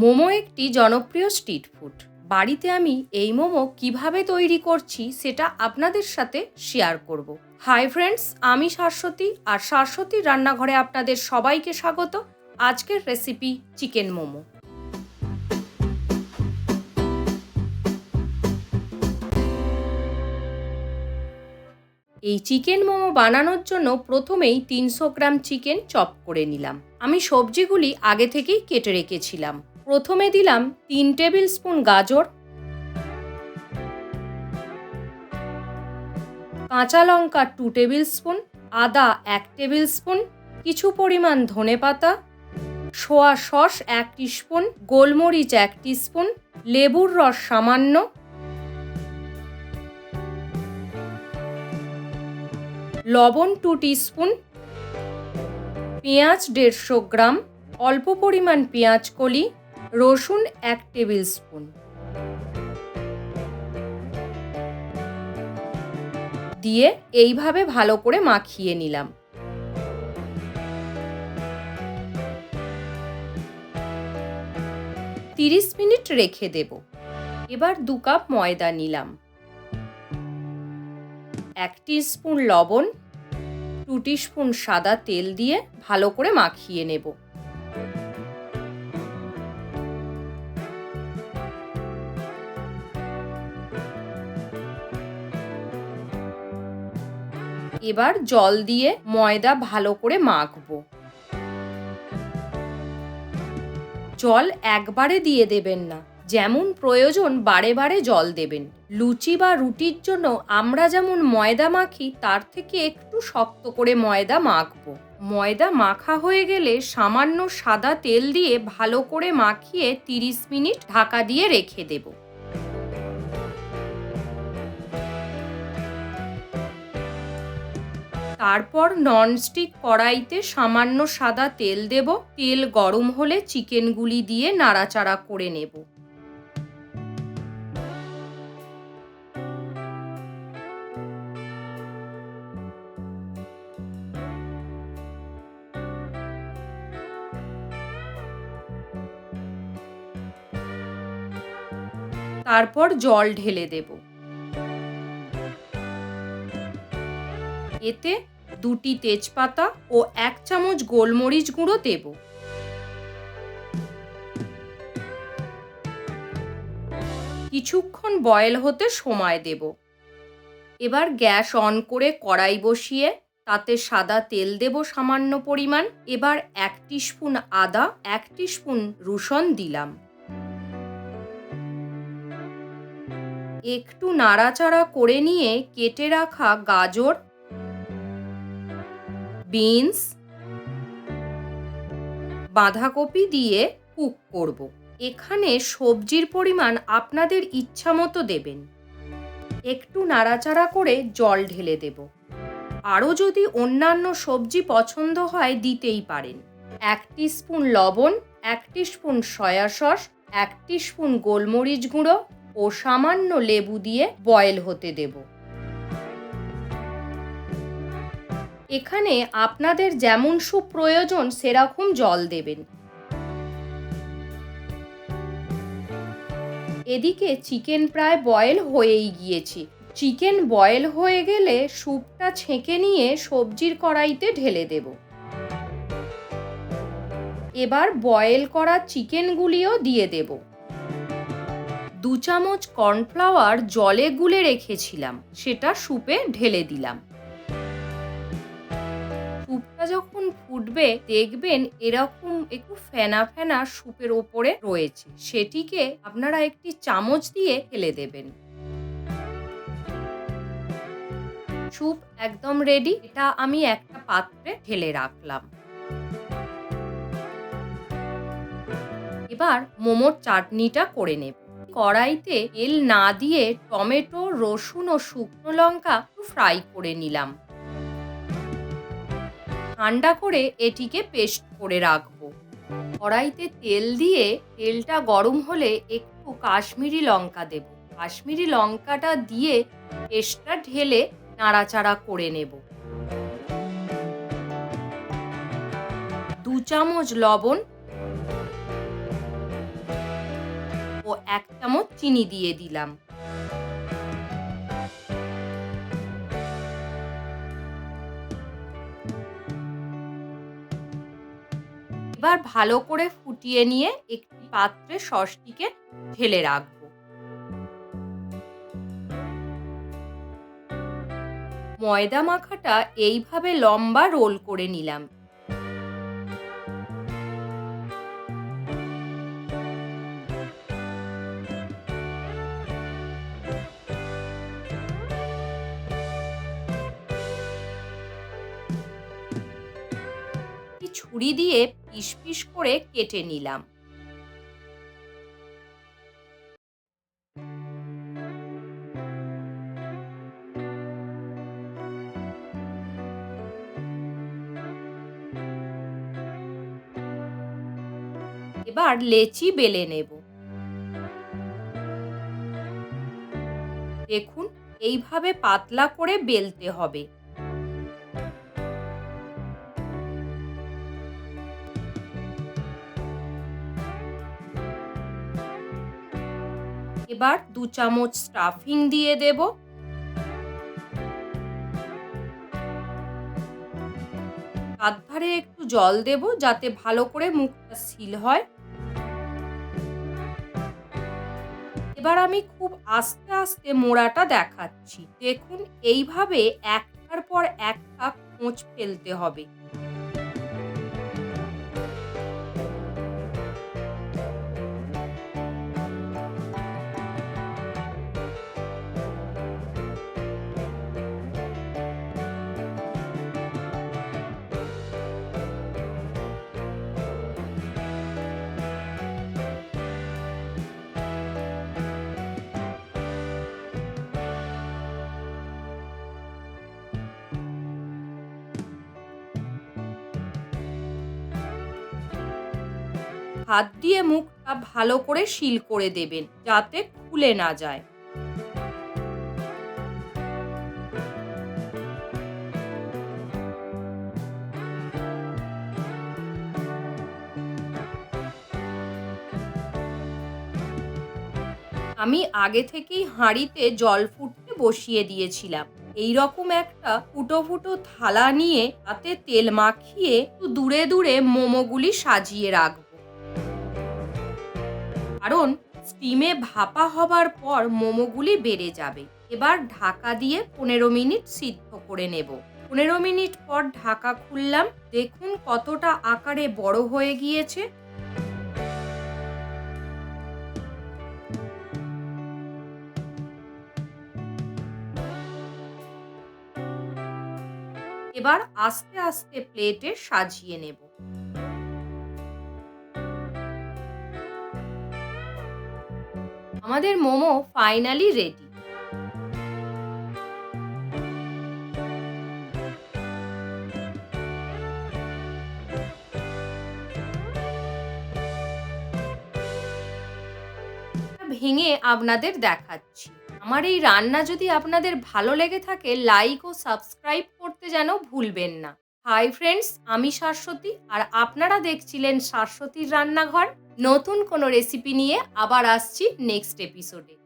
মোমো একটি জনপ্রিয় street food. বাড়িতে আমি এই মোমো কীভাবে তৈরি করছি সেটা আপনাদের সাথে শেয়ার করব। হাই ফ্রেন্ডস, আমি শাশ্বতী আর শাশ্বতীর রান্নাঘরে আপনাদের সবাইকে স্বাগত। আজকের রেসিপি চিকেন মোমো। এই চিকেন মোমো বানানোর জন্য প্রথমেই তিনশো গ্রাম চিকেন চপ করে নিলাম। আমি সবজিগুলি আগে থেকেই কেটে রেখেছিলাম। প্রথমে দিলাম তিন টেবিল স্পুন গাজর, কাঁচা লঙ্কা টু টেবিল স্পুন, আদা এক টেবিল স্পুন, কিছু পরিমাণ ধনে পাতা, সোয়া সস এক স্পুন গোলমরিচ এক স্পুন লেবুর রস সামান্য, লবণ টু স্পুন পেঁয়াজ দেড়শো গ্রাম, অল্প পরিমাণ পেঁয়াজ কলি রসুন এক টেবিল স্পুন। দিয়ে এইভাবে ভালো করে মাখিয়ে নিলাম। তিরিশ মিনিট রেখে দেব। এবার দু কাপ ময়দা নিলাম। এক স্পুন লবণ টু স্পুন সাদা তেল দিয়ে ভালো করে মাখিয়ে নেব। এবার জল দিয়ে ময়দা ভালো করে মাখবো। জল একবারে দিয়ে দেবেন না, যেমন প্রয়োজন বারে বারে জল দেবেন। লুচি বা রুটির জন্য আমরা যেমন ময়দা মাখি, তার থেকে একটু শক্ত করে ময়দা মাখবো। ময়দা মাখা হয়ে গেলে সামান্য সাদা তেল দিয়ে ভালো করে মাখিয়ে তিরিশ মিনিট ঢাকা দিয়ে রেখে দেব। তারপর ননস্টিক কড়াইতে সামান্য সাদা তেল দেব। তেল গরম হলে চিকেনগুলি দিয়ে নাড়াচাড়া করে নেব। তারপর জল ঢেলে দেব। এতে দুটি তেজপাতা ও এক চামচ গোলমরিচ গুঁড়ো দেব। কিছুক্ষণ বয়েল হতে সময় দেব। এবার গ্যাস অন করে কড়াই বসিয়ে তাতে সাদা তেল দেব সামান্য পরিমাণ। এবার এক স্পুন আদা, এক স্পুন রসুন দিলাম। একটু নাড়াচাড়া করে নিয়ে কেটে রাখা গাজর বিনস, বাঁধাকপি দিয়ে কুক করব। এখানে সবজির পরিমাণ আপনাদের ইচ্ছা মতো দেবেন। একটু নাড়াচাড়া করে জল ঢেলে দেব। আরও যদি অন্যান্য সবজি পছন্দ হয় দিতেই পারেন। এক স্পুন লবণ, এক স্পুন সয়া সস, এক স্পুন গোলমরিচ গুঁড়ো ও সামান্য লেবু দিয়ে বয়েল হতে দেব। এখানে আপনাদের যেমন স্যুপ প্রয়োজন সেরকম জল দেবেন। এদিকে চিকেন প্রায় বয়েল হয়েই গিয়েছে। চিকেন বয়েল হয়ে গেলে স্যুপটা ছেঁকে নিয়ে সবজির কড়াইতে ঢেলে দেব। এবার বয়েল করা চিকেনগুলিও দিয়ে দেব। দু চামচ কর্নফ্লাওয়ার জলে গুলে রেখেছিলাম, সেটা স্যুপে ঢেলে দিলাম। স্যুপটা যখন ফুটবে, দেখবেন এরকম একটু ফেনা ফেনা স্যুপের ওপরে রয়েছে। সেটিকে আপনারা একটি চামচ দিয়ে ফেলে দেবেন। স্যুপ একদম রেডি এটা আমি একটা পাত্রে ঢেলে রাখলাম। এবার মোমোর চাটনিটা করে নেব। কড়াইতে তেল না দিয়ে টমেটো, রসুন ও শুকনো লঙ্কা ফ্রাই করে নিলাম। ঠান্ডা করে এটিকে পেস্ট করে রাখব। কড়াইতে তেল দিয়ে তেলটা গরম হলে একটু কাশ্মীরি লঙ্কা দেব। কাশ্মীরি লঙ্কাটা দিয়ে পেস্টটা ঢেলে নাড়াচাড়া করে নেব। দু চামচ লবণ ও এক চামচ চিনি দিয়ে দিলাম। এবার ভালো করে ফুটিয়ে নিয়ে একটি পাত্রে সসটিকে ঢেলে রাখব। ময়দা মাখাটা এইভাবে লম্বা রোল করে নিলাম। ছুরি দিয়ে পিস করে কেটে নিলাম। এবার লেচি বেলে নেব। দেখুন এইভাবে পাতলা করে বেলতে হবে। এবার দু চামচ স্টাফিং দিয়ে দেব। হাত ধারে একটু জল দেব যাতে ভালো করে মুখটা সিল হয়। এবার আমি খুব আস্তে আস্তে মোড়াটা দেখাচ্ছি। দেখুন, এইভাবে একটার পর একটা খোঁচ ফেলতে হবে। হাত দিয়ে মুখটা ভালো করে শিল করে দেবেন যাতে খুলে না যায়। আমি আগে থেকেই হাঁড়িতে জল ফুটতে বসিয়ে দিয়েছিলাম। এই রকম একটা ফুটো ফুটো থালা নিয়ে তাতে তেল মাখিয়ে দূরে দূরে মোমোগুলি সাজিয়ে রাখব। কারণ স্টিমে ভাপা হবার পর মোমোগুলি বেড়ে যাবে। এবার ঢাকা দিয়ে পনেরো মিনিট সিদ্ধ করে নেব। পনেরো মিনিট পর ঢাকা খুললাম। দেখুন কতটা আকারে বড় হয়ে গিয়েছে। এবার আস্তে আস্তে প্লেটে সাজিয়ে নেব। আমাদের মোমো ফাইনালি রেডি। ভেঙে আপনাদের দেখাচ্ছি। আমার এই রান্না যদি আপনাদের ভালো লেগে থাকে লাইক ও সাবস্ক্রাইব করতে যেন ভুলবেন না। হাই ফ্রেন্ডস আমি শাশ্বতী, আর আপনারা দেখছিলেন শাশ্বতীর রান্নাঘর। নতুন কোনো রেসিপি নিয়ে আবার আসছি নেক্সট এপিসোডে